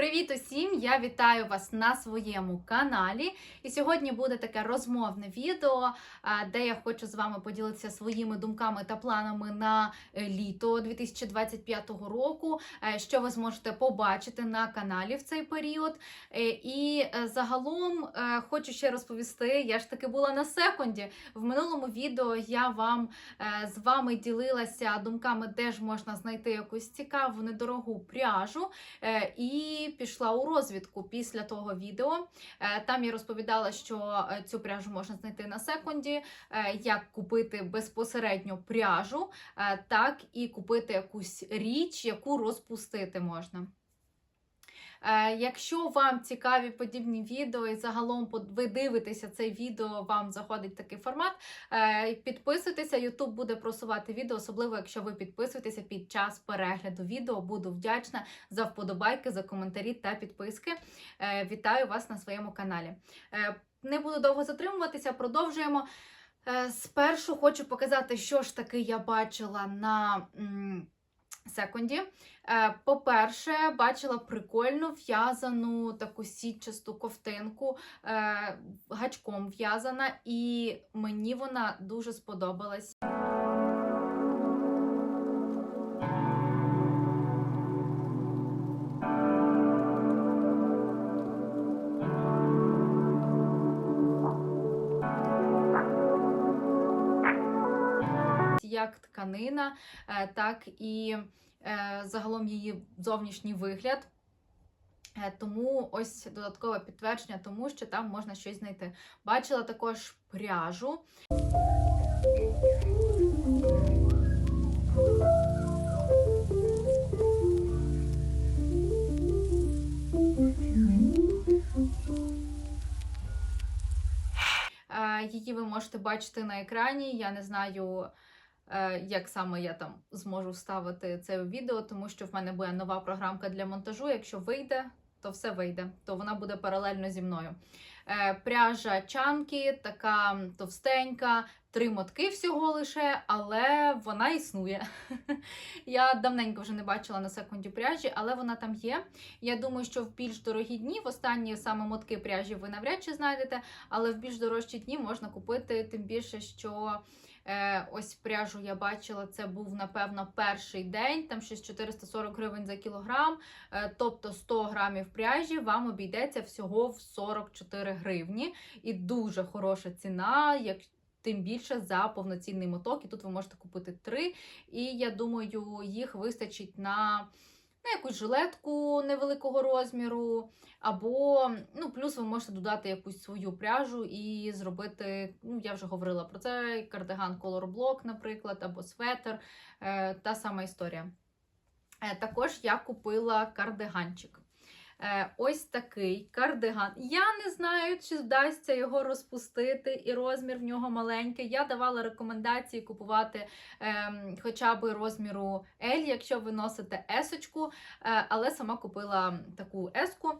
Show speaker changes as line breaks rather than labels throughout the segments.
Привіт усім! Я вітаю вас на своєму каналі. І сьогодні буде таке розмовне відео, де я хочу з вами поділитися своїми думками та планами на е, літо 2025 року, е, що ви зможете побачити на каналі в цей період. Е, І е, загалом е, хочу ще розповісти: я ж таки була на секунді. В минулому відео я вам е, з вами ділилася думками, де ж можна знайти якусь цікаву недорогу пряжу. Е, І пішла у розвідку після того відео. Е, Там я розповідала, що е, цю пряжу можна знайти на секунді, е, як купити безпосередньо пряжу, так і купити якусь річ, яку розпустити можна. Е, Якщо вам цікаві подібні відео і загалом ви дивитеся це відео, вам заходить такий формат, е, підписуйтеся, YouTube буде просувати відео, особливо якщо ви підписуєтеся під час перегляду відео. Буду вдячна за вподобайки, за коментарі та підписки. Е, Вітаю вас на своєму каналі. Не буду довго затримуватися, продовжуємо. Спершу хочу показати, що ж таки я бачила на секунді. Е, По-перше, бачила прикольну в'язану таку сітчасту ковтинку, е, гачком в'язана, і мені вона дуже сподобалась. Як тканина, е, так і е, загалом її зовнішній вигляд. Е, Тому ось додаткове підтвердження, тому що там можна щось знайти. Бачила також пряжу. Її ви можете бачити на екрані. Я не знаю, як саме я там зможу вставити це відео, тому що в мене буде нова програмка для монтажу. Якщо вийде, то все вийде, то вона буде паралельно зі мною. Е, Пряжа чанки, така товстенька, три мотки всього лише, але вона існує. Я давненько вже не бачила на секунді пряжі, але вона там є. Я думаю, що в більш дорогі дні, в останні саме мотки пряжі ви навряд чи знайдете, але в більш дорожчі дні можна купити, тим більше, що е, ось пряжу я бачила, це був, напевно, перший день, там щось 440 гривень за кілограм, е, тобто 100 грамів пряжі вам обійдеться всього в 44 гривні. І дуже хороша ціна, як тим більше за повноцінний моток. І тут ви можете купити три. І я думаю, їх вистачить на на якусь жилетку невеликого розміру, або ну, плюс ви можете додати якусь свою пряжу і зробити, ну я вже говорила про це, кардиган Block, наприклад, або светр, е, та сама історія. Е, також я купила кардиганчик. Е, ось такий кардиган. Я не знаю, чи вдасться його розпустити, і розмір в нього маленький. Я давала рекомендації купувати е, хоча б розміру L, якщо ви носите есочку, е, але сама купила таку еску.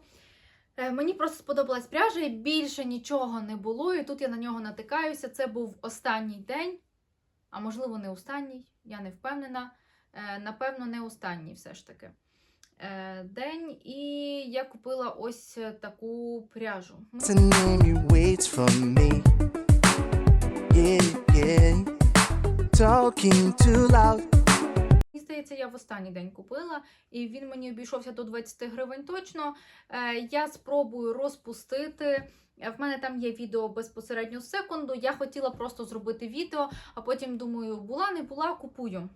Е, Мені просто сподобалась пряжа, і більше нічого не було. І тут я на нього натикаюся. Це був останній день, а можливо, не останній, я не впевнена. Напевно, не останній все ж таки день. І я купила ось таку пряжу. Мені здається, я в останній день купила, і він мені обійшовся до 20 гривень точно. Е, Я спробую розпустити. Е, В мене там є відео безпосередньо з секунду. Я хотіла просто зробити відео, а потім думаю, була, не була, купую.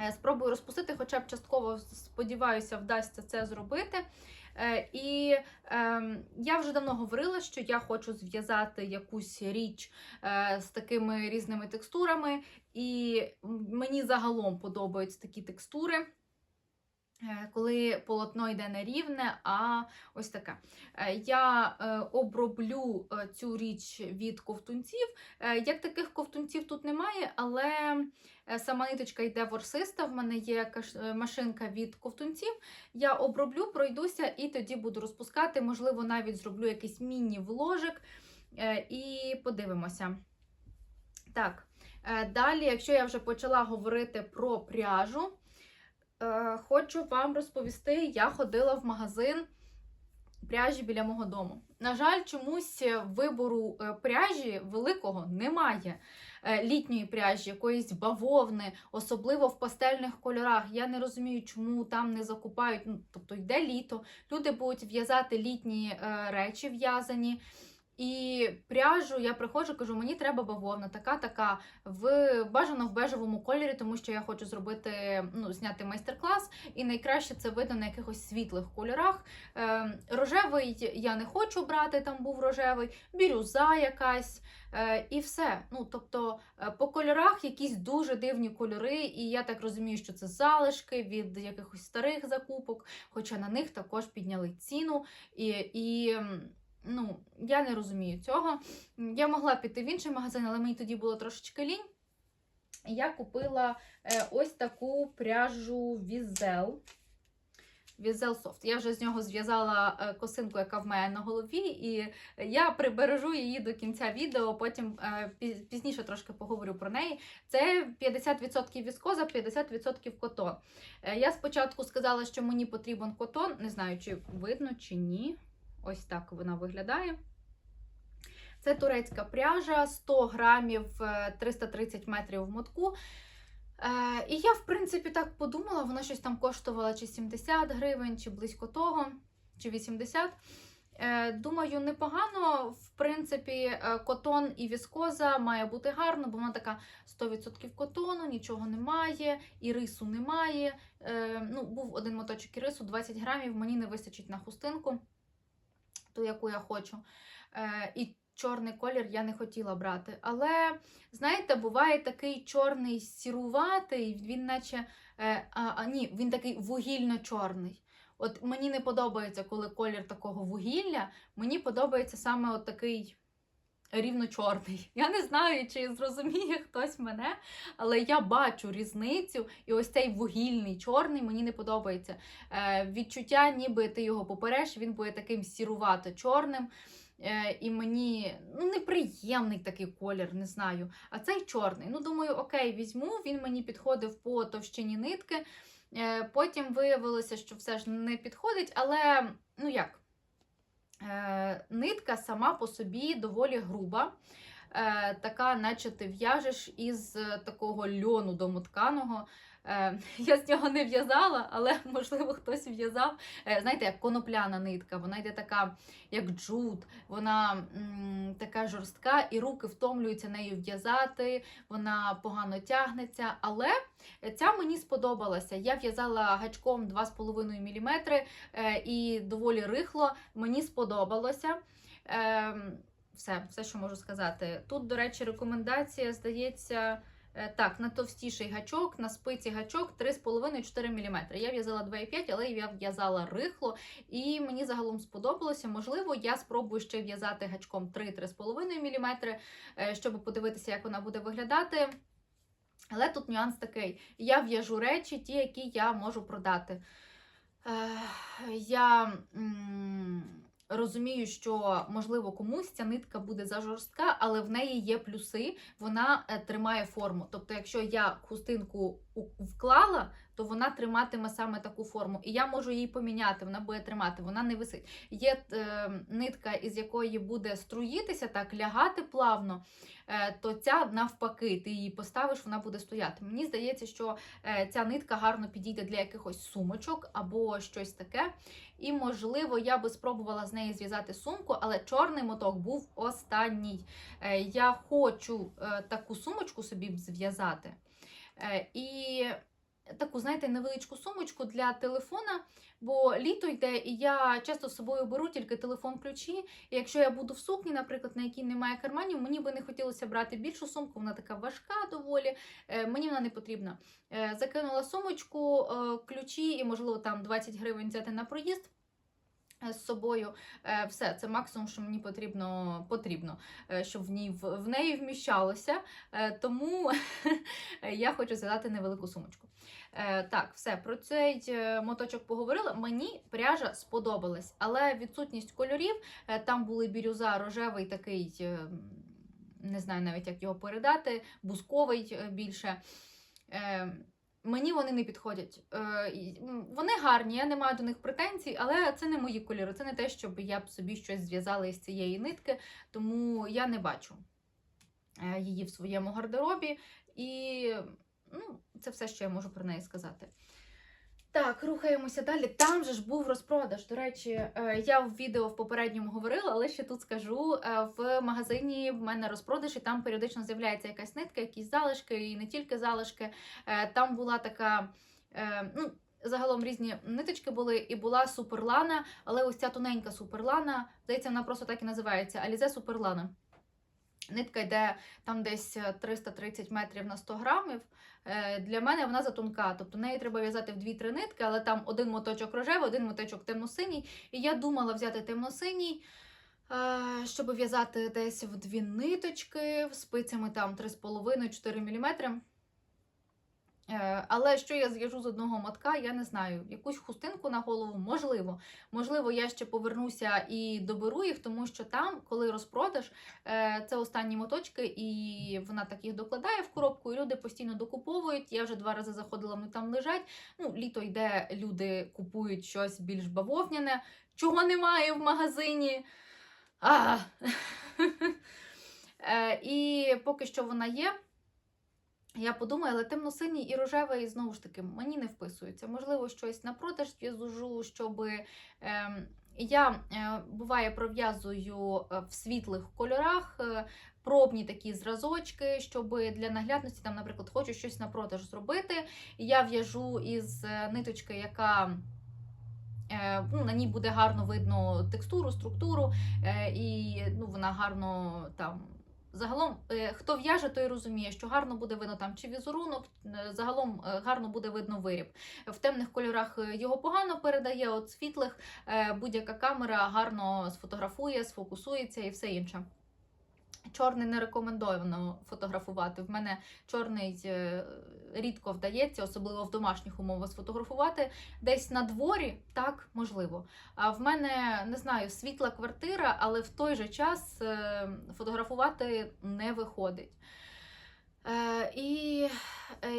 Е, Спробую розпустити, хоча б частково сподіваюся, вдасться це зробити. Е, І ем, я вже давно говорила, що я хочу зв'язати якусь річ е, з такими різними текстурами, і мені загалом подобаються такі текстури. Е, Коли полотно йде не рівне, а ось таке. Е, Я е, оброблю цю річ від ковтунців. Як таких ковтунців тут немає, але сама ниточка йде ворсиста. В мене є машинка від ковтунців. Я оброблю, пройдуся і тоді буду розпускати. Можливо, навіть зроблю якийсь міні-вложик і подивимося. Так, далі, якщо я вже почала говорити про пряжу, Е, хочу вам розповісти, я ходила в магазин пряжі біля мого дому. На жаль, чомусь вибору е, пряжі великого немає. Е, Літньої пряжі, якоїсь бавовни, особливо в пастельних кольорах. Я не розумію, чому там не закупають. Ну, тобто йде літо, люди будуть в'язати літні е, речі в'язані. І пряжу я приходжу, кажу, мені треба бавовна, така, така, в бажано в бежевому кольорі, тому що я хочу зробити, ну, зняти майстер-клас, і найкраще це видно на якихось світлих кольорах. Е, рожевий я не хочу брати, там був рожевий, бірюза якась. Е, і все. Ну, тобто е, по кольорах якісь дуже дивні кольори, і я так розумію, що це залишки від якихось старих закупок, хоча на них також підняли ціну. І, і ну, я не розумію цього. Я могла піти в інший магазин, але мені тоді було трошечки лінь. Я купила е, ось таку пряжу Візел. Візел Софт. Я вже з нього зв'язала е, косинку, яка в мене на голові, і я прибережу її до кінця відео, потім е, пізніше трошки поговорю про неї. Це 50% віскоза, 50% котон. Я спочатку сказала, що мені потрібен котон, не знаю, чи видно, чи ні. Ось так вона виглядає. Це турецька пряжа, 100 грамів, е, 330 метрів в мотку. Е, і я, в принципі, так подумала, вона щось там коштувала чи 70 гривень, чи близько того, чи 80. Е, думаю, непогано. В принципі, е, котон і віскоза має бути гарно, бо вона така 100% котону, нічого немає, і рису немає. Е, ну, був один моточок і рису, 20 грамів, мені не вистачить на хустинку, ту, яку я хочу. Е, і чорний колір я не хотіла брати. Але, знаєте, буває такий чорний сіруватий, він наче. Е, а, а, ні, він такий вугільно-чорний. От мені не подобається, коли колір такого вугілля. Мені подобається саме от такий рівно-чорний. Я не знаю, чи зрозуміє хтось мене, але я бачу різницю, і ось цей вугільний чорний мені не подобається. Е, відчуття, ніби ти його попереш, він буде таким сірувато-чорним. Е, і мені ну, неприємний такий колір, не знаю. А цей чорний. Ну, думаю, окей, візьму. Він мені підходив по товщині нитки. Е, Потім виявилося, що все ж не підходить, але ну як? Е, Нитка сама по собі доволі груба. Е, Така, наче ти в'яжеш із е, такого льону домотканого. Е, Я з нього не в'язала, але можливо хтось в'язав. Е, Знаєте, як конопляна нитка, вона йде така, як джут, вона така жорстка, і руки втомлюються нею в'язати, вона погано тягнеться. Але ця мені сподобалася. Я в'язала гачком 2,5 мм е, і доволі рихло. Мені сподобалося. Е, все, все, що можу сказати. Тут, до речі, рекомендація, здається. Е, Так, на товстіший гачок, на спиці гачок 3,5-4 мм. Я в'язала 2,5, але я в'язала рихло, і мені загалом сподобалося. Можливо, я спробую ще в'язати гачком 3-3,5 мм, е, щоб подивитися, як вона буде виглядати. Але тут нюанс такий: я в'яжу речі, ті, які я можу продати. Е, Я розумію, що можливо комусь ця нитка буде зажорстка, але в неї є плюси, вона е, тримає форму. Тобто, якщо я хустинку вклала, то вона триматиме саме таку форму. І я можу її поміняти, вона буде тримати, вона не висить. Є е, нитка, із якої буде струїтися, так, лягати плавно, е, то ця навпаки, ти її поставиш, вона буде стояти. Мені здається, що е, ця нитка гарно підійде для якихось сумочок або щось таке. І, можливо, я би спробувала з неї зв'язати сумку, але чорний моток був останній. Е, Я хочу е, таку сумочку собі зв'язати. Е, І таку, знаєте, невеличку сумочку для телефона, бо літо йде, і я часто з собою беру тільки телефон ключі. І якщо я буду в сукні, наприклад, на якій немає карманів, мені би не хотілося брати більшу сумку, вона така важка доволі, е, мені вона не потрібна. Е, Закинула сумочку, е, ключі і, можливо, там 20 гривень взяти на проїзд. Е, З собою Е, все, це максимум, що мені потрібно, потрібно е, щоб в, ній, в, неї вміщалося. Тому я хочу задати невелику сумочку. Так, все, про цей моточок поговорила. Мені пряжа сподобалась, але відсутність кольорів, там були бірюза, рожевий такий, не знаю навіть, як його передати, бусковий е, більше. Мені вони не підходять. Е, вони гарні, я не маю до них претензій, але це не мої кольори. Це не те, щоб я б собі щось зв'язала із цієї нитки, тому я не бачу е, її в своєму гардеробі. І ну, це все, що я можу про неї сказати. Так, рухаємося далі. Там же ж був розпродаж. До речі, е, я в відео в попередньому говорила, але ще тут скажу: е, в магазині в мене розпродаж, і там періодично з'являється якась нитка, якісь залишки, і не тільки залишки. Е, Там була така. ну, Загалом різні ниточки були, і була суперлана, але ось ця тоненька суперлана, здається, вона просто так і називається Алізе Суперлана. Нитка йде там десь е, 330 метрів на 100 грамів. Е, Для мене вона затонка, тобто неї треба в'язати в 2-3 нитки, але там один моточок рожевий, один моточок темно-синій. І я думала взяти темно-синій, е, щоб в'язати десь в дві ниточки, спицями там 3,5-4 мм. Е, Але що я зв'яжу з одного мотка, я не знаю. Якусь хустинку на голову, можливо. Можливо, я ще повернуся і доберу їх, тому що там, коли розпродаж, е, це останні моточки, і вона так їх докладає в коробку, і люди постійно докуповують. Я вже два рази заходила, вони там лежать. Ну, літо йде, люди купують щось більш бавовняне, чого немає в магазині. А! Е, І поки що вона є. Я подумаю, але темно-синій і рожевий знову ж таки мені не вписуються. Можливо, щось на продаж зв'яжу, щоб ем, я е, буває пров'язую е, в світлих кольорах. е, Пробні такі зразочки, щоб для наглядності, там, наприклад, хочу щось на продаж зробити. Я в'яжу із е, ниточки, яка е, ну, на ній буде гарно видно текстуру, структуру, е, і ну, вона гарно там. Загалом, е, хто в'яже, той розуміє, що гарно буде видно там чи візерунок, е, загалом е, гарно буде видно виріб. В темних кольорах його погано передає, от світлих будь-яка камера гарно сфотографує, сфокусується і все інше. Чорний не рекомендовано фотографувати. В мене чорний е, рідко вдається, особливо в домашніх умовах сфотографувати. Десь на дворі так можливо. А в мене не знаю, світла квартира, але в той же час е, фотографувати не виходить. Е, і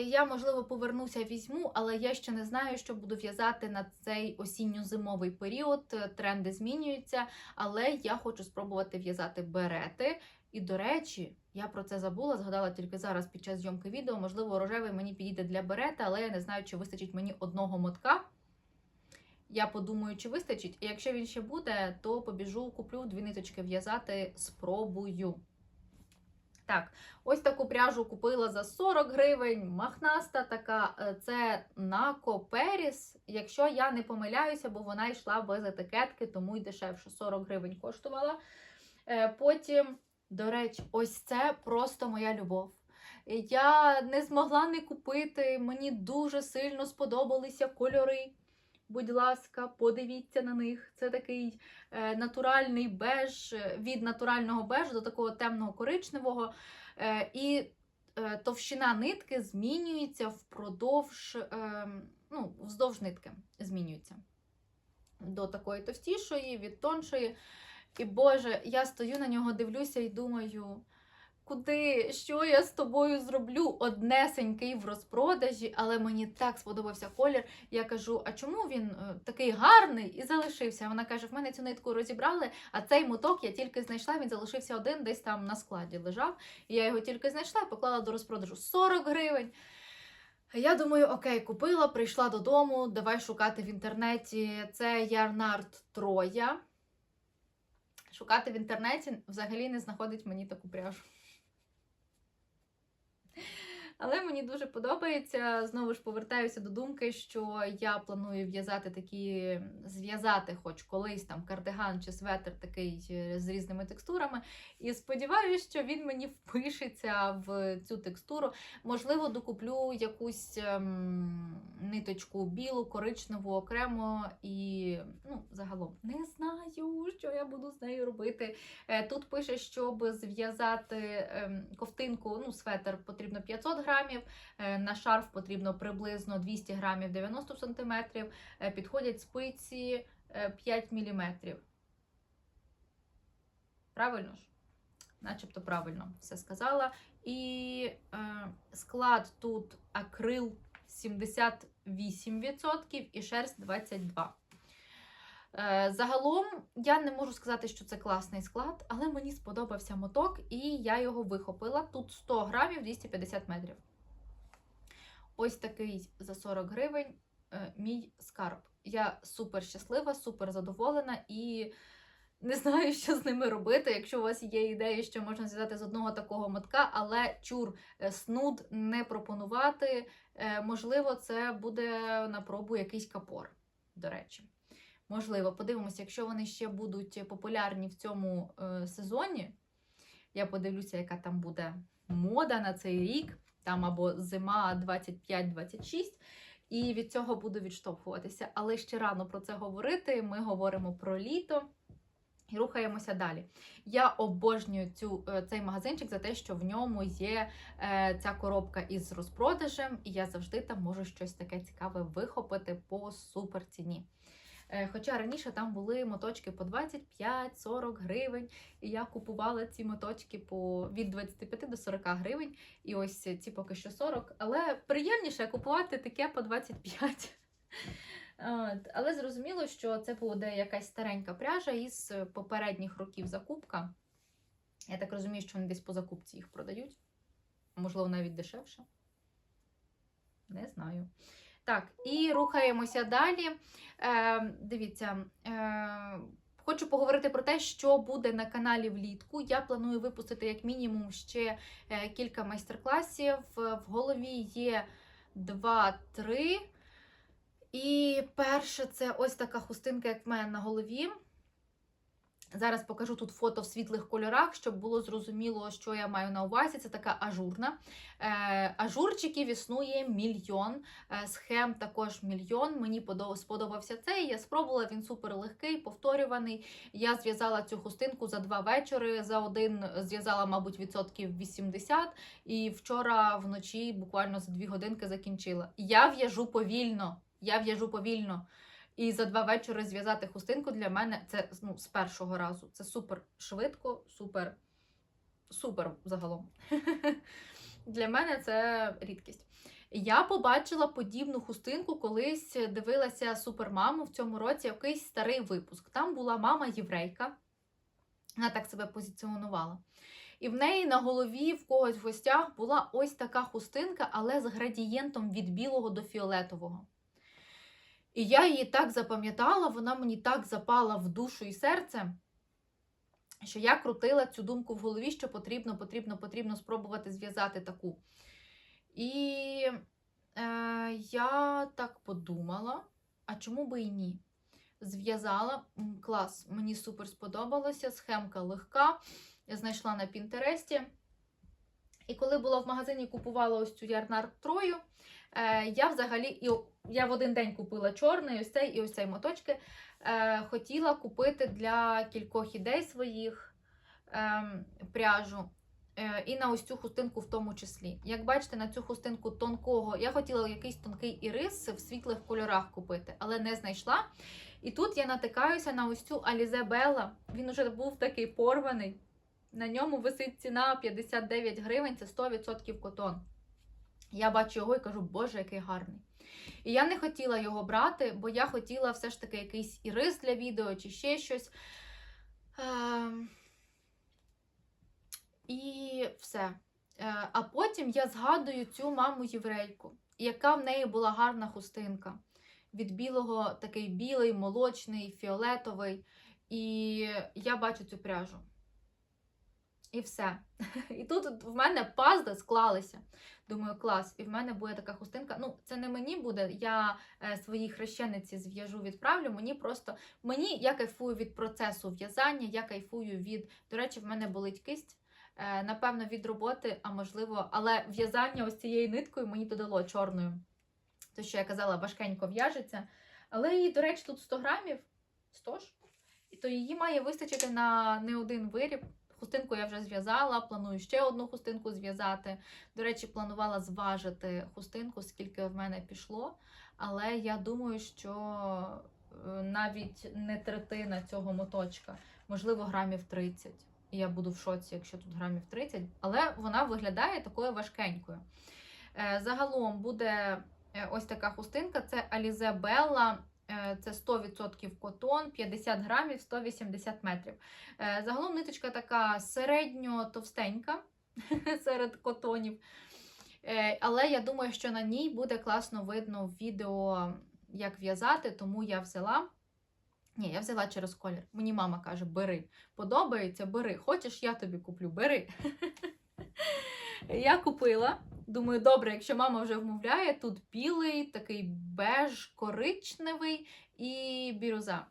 я, можливо, повернуся, візьму, але я ще не знаю, що буду в'язати на цей осінньо-зимовий період. Тренди змінюються, але я хочу спробувати в'язати берети. І, до речі, я про це забула, згадала тільки зараз під час зйомки відео. Можливо, рожевий мені підійде для берета, але я не знаю, чи вистачить мені одного мотка. Я подумаю, чи вистачить. І якщо він ще буде, то побіжу, куплю дві ниточки в'язати, спробую. Так, ось таку пряжу купила за 40 гривень. Махнаста така. Е, Це Нако Періс. Якщо я не помиляюся, бо вона йшла без етикетки, тому й дешевше 40 гривень коштувала. Е, Потім, до речі, ось це просто моя любов. Я не змогла не купити. Мені дуже сильно сподобалися кольори. Будь ласка, подивіться на них. Це такий е, натуральний беж е, від натурального бежу до такого темного коричневого. Е, і е, товщина нитки змінюється впродовж, е, ну, вздовж нитки змінюється. До такої товстішої, від тоншої. І Боже, я стою на нього, дивлюся і думаю. Куди, що я з тобою зроблю? Однесенький в розпродажі, але мені так сподобався колір. Я кажу: а чому він е, такий гарний і залишився? Вона каже: в мене цю нитку розібрали, а цей моток я тільки знайшла. Він залишився один, десь там на складі лежав. І я його тільки знайшла і поклала до розпродажу 40 гривень. Я думаю, окей, купила, прийшла додому, давай шукати в інтернеті. Це Ярнард Троя. Шукати в інтернеті взагалі не знаходить мені таку пряжу. Але мені дуже подобається. Знову ж повертаюся до думки, що я планую в'язати такі, зв'язати хоч колись там кардиган чи светр такий е, з різними текстурами. І сподіваюся, що він мені впишеться в цю текстуру. Можливо, докуплю якусь ем, ниточку білу, коричневу окремо і ну, загалом не знаю, що я буду з нею робити. Е, Тут пише, щоб зв'язати ем, ковтинку, ну, светр потрібно 500 грамів, е, на шарф потрібно приблизно 200 грамів 90 сантиметрів, е, підходять спиці е, 5 міліметрів. Правильно ж? Начебто правильно все сказала. І е, склад тут акрил 78% і шерсть 22%. Е, Загалом я не можу сказати, що це класний склад, але мені сподобався моток, і я його вихопила. Тут 100 грамів 250 метрів. Ось такий за 40 гривень е, мій скарб. Я супер щаслива, супер задоволена і не знаю, що з ними робити. Якщо у вас є ідеї, що можна зв'язати з одного такого мотка, але чур е, снуд не пропонувати. Е, Можливо, це буде на пробу якийсь капор, до речі. Можливо, подивимося, якщо вони ще будуть популярні в цьому сезоні. Я подивлюся, яка там буде мода на цей рік, там або зима 25-26, і від цього буду відштовхуватися. Але ще рано про це говорити. Ми говоримо про літо. І рухаємося далі. Я обожнюю цю, е, цей магазинчик за те, що в ньому є е, ця коробка із розпродажем, і я завжди там можу щось таке цікаве вихопити по супер ціні. Е, Хоча раніше там були моточки по 25-40 гривень, і я купувала ці моточки по від 25 до 40 гривень, і ось ці поки що 40, але приємніше купувати таке по 25. Але зрозуміло, що це буде якась старенька пряжа із попередніх років закупка. Я так розумію, що вони десь по закупці їх продають. Можливо, навіть дешевше. Не знаю. Так, і рухаємося далі. Е, дивіться, е, хочу поговорити про те, що буде на каналі влітку. Я планую випустити як мінімум ще е, кілька майстер-класів. В голові є 2-3. І перше, це ось така хустинка, як в мене на голові. Зараз покажу тут фото в світлих кольорах, щоб було зрозуміло, що я маю на увазі. Це така ажурна. Е, ажурчиків існує мільйон, е, схем також мільйон. Мені подо- сподобався цей. Я спробувала, він супер легкий, повторюваний. Я зв'язала цю хустинку за два вечори. За один зв'язала, мабуть, відсотків 80, і вчора вночі буквально за дві годинки закінчила. Я в'яжу повільно. Я в'яжу повільно. І за два вечори зв'язати хустинку для мене це ну, з першого разу. Це супер швидко, супер, супер загалом. Для мене це рідкість. Я побачила подібну хустинку, колись дивилася супермаму в цьому році якийсь старий випуск. Там була мама єврейка, вона так себе позиціонувала. І в неї на голові в когось в гостях була ось така хустинка, але з градієнтом від білого до фіолетового. І я її так запам'ятала, вона мені так запала в душу і серце, що я крутила цю думку в голові, що потрібно, потрібно, потрібно спробувати зв'язати таку. І е, я так подумала, а чому би і ні? Зв'язала клас, мені супер сподобалося, схемка легка. Я знайшла на Пінтересті. І коли була в магазині, купувала ось цю ярнар Трою, е, я взагалі, і я в один день купила чорний, ось цей і ось цей моточки. Е, хотіла купити для кількох ідей своїх ем, пряжу. Е, І на ось цю хустинку в тому числі. Як бачите, на цю хустинку тонкого, я хотіла якийсь тонкий ірис в світлих кольорах купити, але не знайшла. І тут я натикаюся на ось цю Alize Bella. Він уже був такий порваний. На ньому висить ціна 59 гривень, це 100% котон. Я бачу його і кажу, боже, який гарний. І я не хотіла його брати, бо я хотіла все ж таки якийсь ірис для відео чи ще щось. Ем, І все. Е, А потім я згадую цю маму єврейку, яка в неї була гарна хустинка. Від білого такий білий, молочний, фіолетовий. І я бачу цю пряжу. І все. І тут в мене пазли склалися. Думаю, клас, і в мене буде така хустинка. Ну, це не мені буде. Я е, своїй хрещениці зв'яжу, відправлю. Мені просто мені я кайфую від процесу в'язання, я кайфую від. До речі, в мене болить кисть. Е, напевно, від роботи, а можливо, але в'язання ось цією ниткою мені додало чорною. То, що я казала, важкенько в'яжеться. Але її, до речі, тут 100 грамів. 100 ж? То її має вистачити на не один виріб. Хустинку я вже зв'язала, планую ще одну хустинку зв'язати. До речі, планувала зважити хустинку, скільки в мене пішло. Але я думаю, що е, навіть не третина цього моточка, можливо, грамів 30. І я буду в шоці, якщо тут грамів 30. Але вона виглядає такою важкенькою. Е, Загалом буде Е, Ось така хустинка. Це Alize Bella. Е, Це 100% котон, 50 грамів, 180 метрів. Е, Загалом ниточка така середньо товстенька серед котонів. Е, Але я думаю, що на ній буде класно видно в відео, як в'язати, тому я взяла. Ні, я взяла через колір. Мені мама каже: бери. Подобається, бери. Хочеш, я тобі куплю, бери. Я купила. Думаю, добре, якщо мама вже вмовляє, тут білий, такий беж коричневий і бірюза.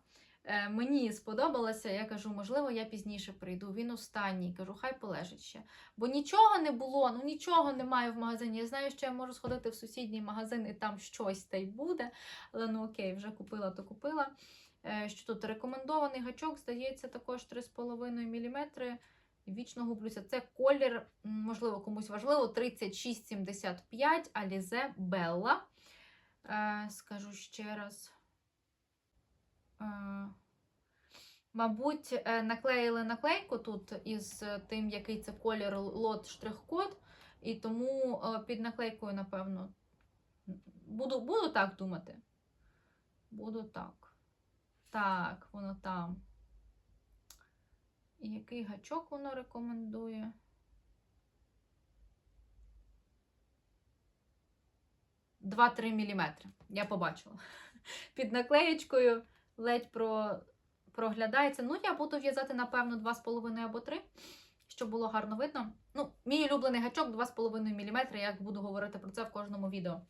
Е, мені сподобалося, я кажу, можливо, я пізніше прийду. Він останній. Кажу, хай полежить ще. Бо нічого не було, ну нічого немає в магазині. Я знаю, що я можу сходити в сусідній магазин і там щось та й буде. Але ну окей, вже купила, то купила. Е, Що тут рекомендований гачок, здається, також 3,5 мм. Вічно гублюся. Це колір, можливо, комусь важливо, 3675 Alize Bella. Е, скажу ще раз. Е, мабуть, е, наклеїли наклейку тут із тим, який це колір лот штрих-код. І тому е, під наклейкою, напевно, буду, буду так думати. Буду так. Так, воно там. І який гачок воно рекомендує? Два-три міліметри. Я побачила. Під наклеєчкою ледь про... проглядається. Ну, я буду в'язати, напевно, 2,5 або 3, щоб було гарно видно. Ну, мій улюблений гачок 2,5 мм, я буду говорити про це в кожному відео.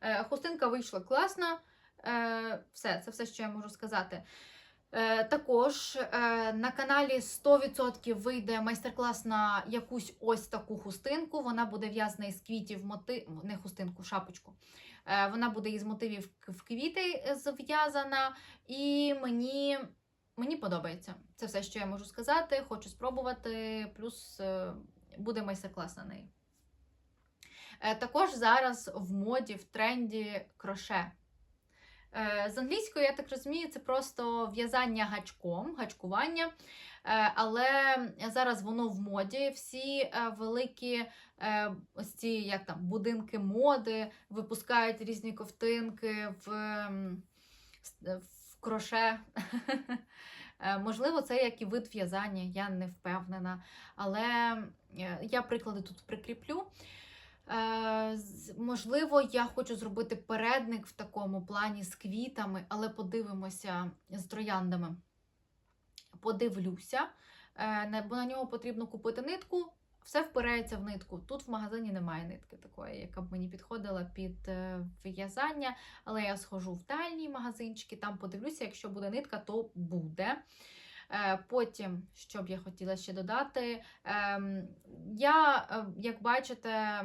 Е, хустинка вийшла класна. Е, все, це все, що я можу сказати. Е, також е, на каналі 100% вийде майстер-клас на якусь ось таку хустинку. Вона буде в'язана із квітів моти... не хустинку, шапочку. Е, вона буде із мотивів в квіти зв'язана, і мені, мені подобається. Це все, що я можу сказати. Хочу спробувати, плюс буде майстер-клас на неї. Також зараз в моді, в тренді кроше. Е, З англійської, я так розумію, це просто в'язання гачком, гачкування. Е, Але зараз воно в моді. Всі е, великі ось ці як там, будинки моди випускають різні ковтинки в, в кроше. Можливо, це як і вид в'язання, я не впевнена. Але я приклади тут прикріплю. Е, Можливо, я хочу зробити передник в такому плані з квітами, але подивимося з трояндами. Подивлюся, е, бо на нього потрібно купити нитку. Все впирається в нитку. Тут в магазині немає нитки такої, яка б мені підходила під е, в'язання. Але я схожу в дальні магазинчики, там подивлюся, якщо буде нитка, то буде. Потім, що б я хотіла ще додати, ем, я, як бачите,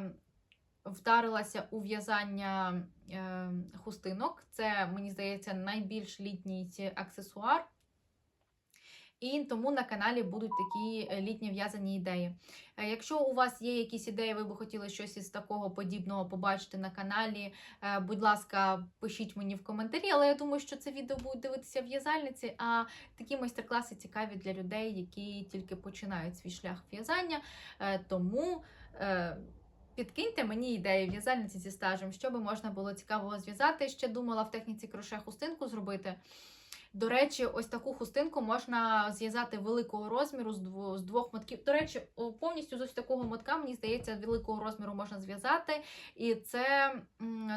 вдарилася у в'язання е, хустинок. Це, мені здається, найбільш літній аксесуар. І тому на каналі будуть такі е, літні в'язані ідеї. Е, Якщо у вас є якісь ідеї, ви би хотіли щось із такого подібного побачити на каналі, будь ласка, пишіть мені в коментарі, але я думаю, що це відео будуть дивитися в'язальниці, а такі майстер-класи цікаві для людей, які тільки починають свій шлях в'язання. Тому підкиньте мені ідеї в'язальниці зі стажем, що би можна було цікавого зв'язати. Ще думала в техніці кроше хустинку зробити. До речі, ось таку хустинку можна зв'язати великого розміру з двох мотків. До речі, повністю з ось такого мотка, мені здається, великого розміру можна зв'язати. І це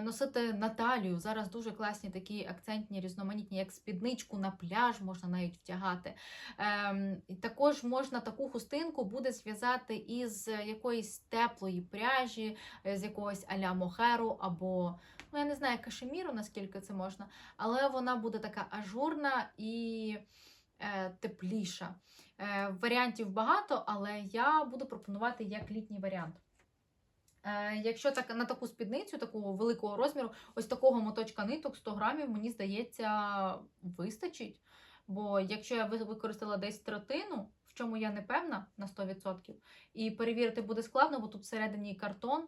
носити на талію. Зараз дуже класні такі акцентні, різноманітні, як спідничку на пляж можна навіть втягати. Ем, також можна таку хустинку буде зв'язати із якоїсь теплої пряжі, е, з якогось аля мохеру або. Ну, я не знаю, кашеміру, наскільки це можна, але вона буде така ажурна і е, тепліша. Е, варіантів багато, але я буду пропонувати як літній варіант. Е, якщо так, на таку спідницю, такого великого розміру, ось такого моточка ниток 100 грамів, мені здається, вистачить. Бо якщо я використала десь третину, в чому я не певна на 100%, і перевірити буде складно, бо тут всередині картон,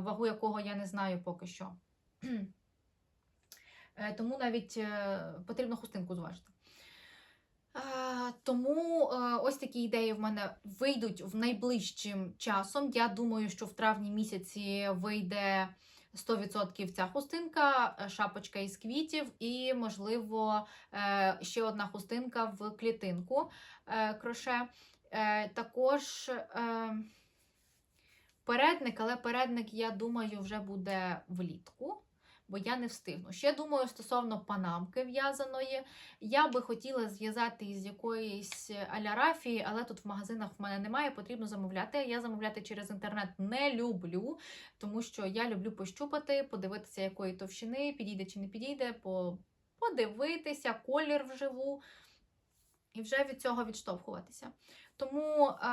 вагу якого я не знаю поки що. Е, Тому навіть е, потрібно хустинку зважити. Тому е, ось такі ідеї в мене вийдуть в найближчим часом. Я думаю, що в травні місяці вийде 100% ця хустинка, шапочка із квітів і, можливо, ще одна хустинка в клітинку кроше. Також передник, але передник, я думаю, вже буде влітку. Бо я не встигну. Ще думаю, стосовно панамки в'язаної, я би хотіла зв'язати із якоїсь аля рафії, але тут в магазинах в мене немає, потрібно замовляти. Я замовляти через інтернет не люблю, тому що я люблю пощупати, подивитися, якої товщини, підійде чи не підійде, подивитися, колір вживу, і вже від цього відштовхуватися. Тому е,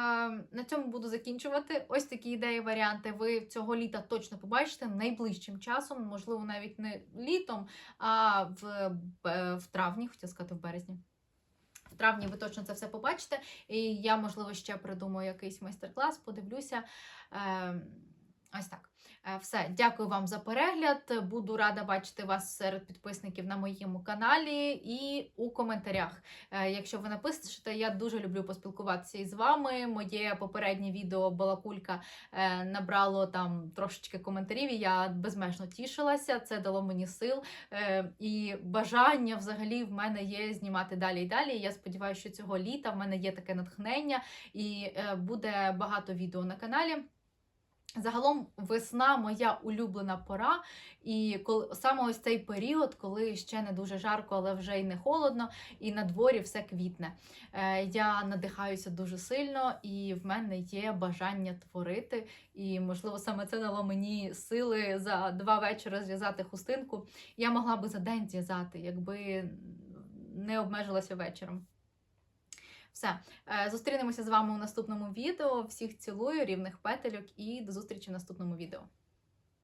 на цьому буду закінчувати. Ось такі ідеї, варіанти. Ви цього літа точно побачите найближчим часом, можливо, навіть не літом, а в, в травні, хотіла сказати, в березні. В травні ви точно це все побачите. І я, можливо, ще придумаю якийсь майстер-клас, подивлюся. Е, ось так. Е, Все, дякую вам за перегляд. Буду рада бачити вас серед підписників на моєму каналі і у коментарях. Е, Якщо ви напишете, я дуже люблю поспілкуватися із вами. Моє попереднє відео Балакулька е, набрало там трошечки коментарів. і Я безмежно тішилася. Це дало мені сил і бажання взагалі в мене є знімати далі і далі. Я сподіваюся, що цього літа в мене є таке натхнення і буде багато відео на каналі. Загалом весна моя улюблена пора, і коли саме ось цей період, коли ще не дуже жарко, але вже й не холодно, і на дворі все квітне. Е, я надихаюся дуже сильно, і в мене є бажання творити. І, можливо, саме це дало мені сили за два вечора зв'язати хустинку. Я могла би за день зв'язати, якби не обмежилася вечором. Все, Е, зустрінемося з вами у наступному відео. Всіх цілую, рівних петельок і до зустрічі в наступному відео.